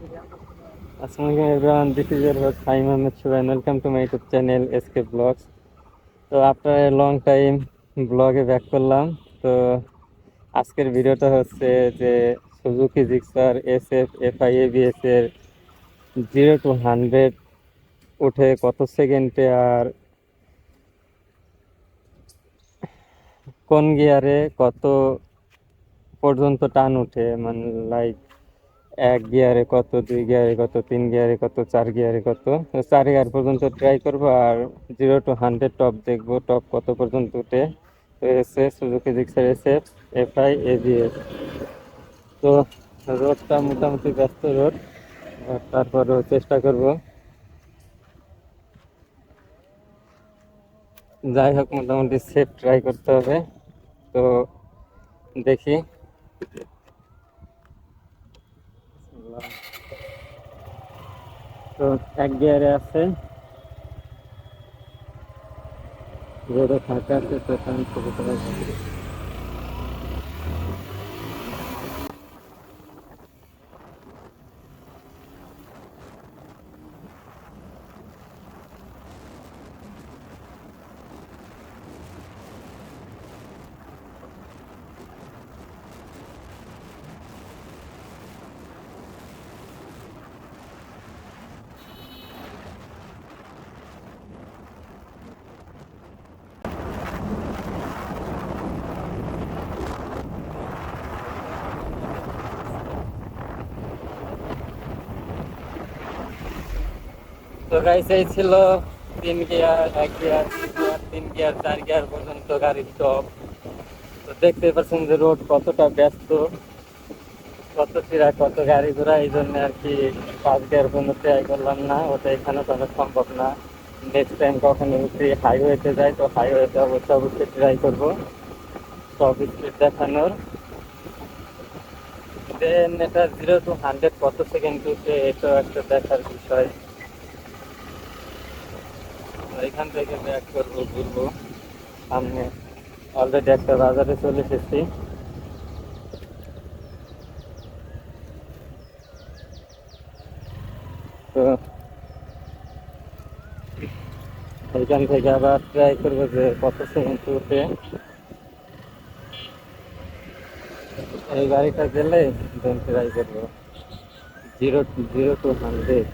Everyone, this is your host Haim Ahmed Shubha and welcome to my YouTube channel SK Vlogs. তো a long time ব্লগে back করলাম তো আজকের ভিডিওটা হচ্ছে যে Suzuki Gixxer S F F I ABS এর জিরো টু হান্ড্রেড উঠে কত সেকেন্ডে আর কোন গিয়ারে কত পর্যন্ত টান উঠে মানে লাইক এক গিয়ারে কত, দুই গিয়ারে কত, তিন গিয়ারে কত, চার গিয়ারে কত, চার গিয়ার পর্যন্ত ট্রাই করব আর জিরো টু হান্ড্রেড টপ দেখব টপ কত পর্যন্ত উঠে। তো এসে সুজুকি জিক্সার এসে এফ আই এবিএস তো রোডটা মোটামুটি ব্যস্ত রোড তারপরেও চেষ্টা করব। যাই হোক, মোটামুটি সেফ ট্রাই করতে হবে। তো দেখি। তো এক গিয়ারে আছে। রোডে ফাঁকা আছে তো এখানে তো গাইস ছিল তিন গিয়ার এক গিয়ার তিন গিয়ার চার গিয়ার পর্যন্ত গাড়ির টপ তো দেখতে পাচ্ছেন যে রোড কতটা ব্যস্ত, কত চিরা কত গাড়ি ঘোড়া, এই জন্য আর কি পাঁচ গিয়ার পর্যন্ত ট্রাই করলাম না। ওটা এখানে করা সম্ভব না। নেক্সট টাইম কখনো যদি হাইওয়েতে যাই, তো হাইওয়েতে অবশ্যই অবশ্যই ট্রাই করব। টপ স্পিড দেখানোর। দেন এটা জিরো টু হান্ড্রেড কত সেকেন্ড উঠে, এটাও একটা দেখার বিষয়। এখান থেকে ব্যাক করব ঘুরবো। সামনে অলরেডি একটা বাজারে চলে এসেছি। তো এখান থেকে আবার ট্রাই করব যে কত সেকেন্ড উঠে এই গাড়িটা গেলে দেন ট্রাই করব। জিরো জিরো টু হান্ড্রেড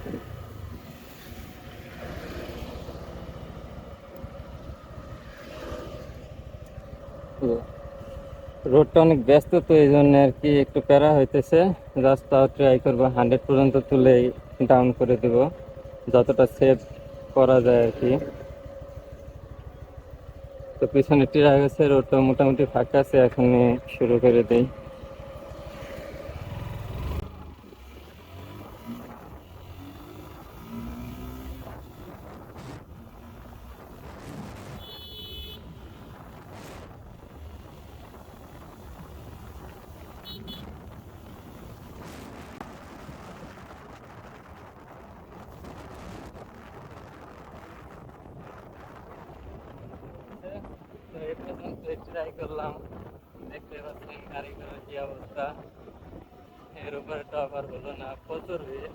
রোডটা অনেক ব্যস্ত তো এই জন্য আর কি একটু প্যারা হইতেছে। রাস্তা ট্রাই করব হান্ড্রেড পর্যন্ত তুলে ডাউন করে দেব। যতটা সেভ করা যায় আর কি। তো পিছনে টিরা গেছে রোডটা মোটামুটি ফাঁকা আছে, এখনই শুরু করে দেই। ট্রাই করলাম দেখতে পাচ্ছেন হলো না প্রচুর ভিড়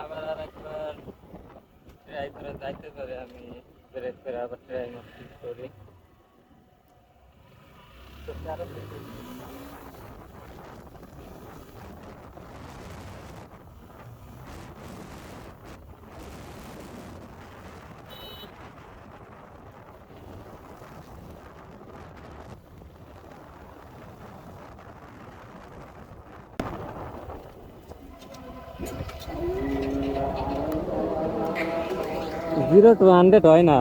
আবার আর একবার ট্রাই করে যাইতে পারে আমি ব্রেক করে আবার ট্রাই তো কারও জিরো টু হান্ড্রেড হয় না।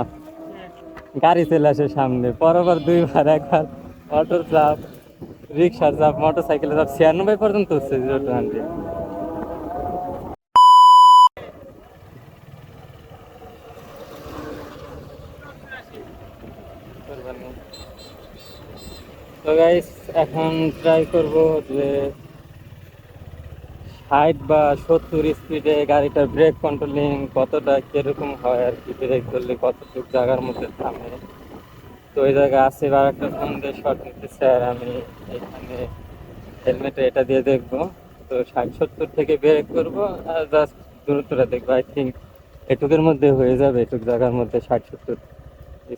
গাড়ি চলে আসে সামনে পরবার দুইবার একবার। অটোর চাপ রিক্সার চাপ মোটর সাইকেলের চাপ, ছিয়ানব্বই পর্যন্ত হচ্ছে তো গাইস এখন ট্রাই করব যে ষাট বা সত্তর স্পিডে গাড়িটার ব্রেক কন্ট্রোলিং কতটা কীরকম হয় আর কি ব্রেক ধরলে কতটুকু জায়গার মধ্যে থামে। তো ওই জায়গায় আছে বা একটা ফোন দিয়ে শট নিতেছে আর আমি এখানে হেলমেটে এটা দিয়ে দেখব। তো ষাট সত্তর থেকে ব্রেক করব, আর জাস্ট দূরত্বটা দেখব। আই থিঙ্ক এটুকের মধ্যে হয়ে যাবে, এটুক জায়গার মধ্যে ষাট সত্তর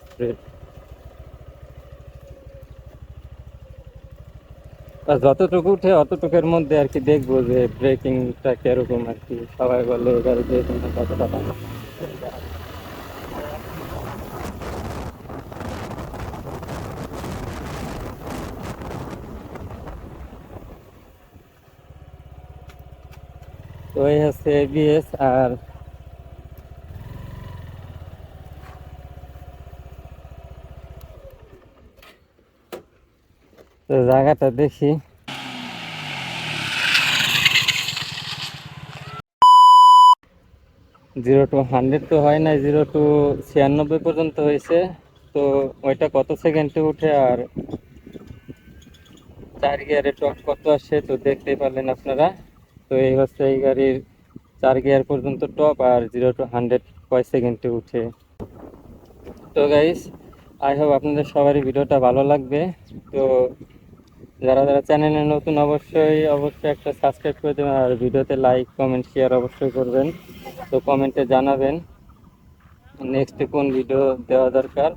স্পিড যতটুকু উঠে অতটুকুর মধ্যে আর কি দেখব যে ব্রেকিংটা কীরকম আর কি। সবাই বলে গাড়ি ব্রেকিং কতটা এই হচ্ছে এবিএস আর জায়গাটা দেখি। জিরো টু হান্ড্রেড তো হয় নাই, জিরো টু ছিয়ানব্বই পর্যন্ত হয়েছে। তো ওইটা কত সেকেন্ডে উঠে আর চার গিয়ারে টপ কত আসে তো দেখতেই পারলেন আপনারা। তো এই হচ্ছে এই গাড়ির চার গিয়ার পর্যন্ত top R zero to hundred কয় সেকেন্ডে উঠে। তো গাইস আই হোপ আপনাদের সবারই ভিডিওটা ভালো লাগবে। তো যারা যারা চ্যানেলে নতুন অবশ্যই অবশ্যই একটা সাবস্ক্রাইব করে দেবেন আর ভিডিওতে লাইক কমেন্ট শেয়ার অবশ্যই করবেন। তো কমেন্টে জানাবেন। নেক্সট কোন ভিডিও দেওয়া দরকার?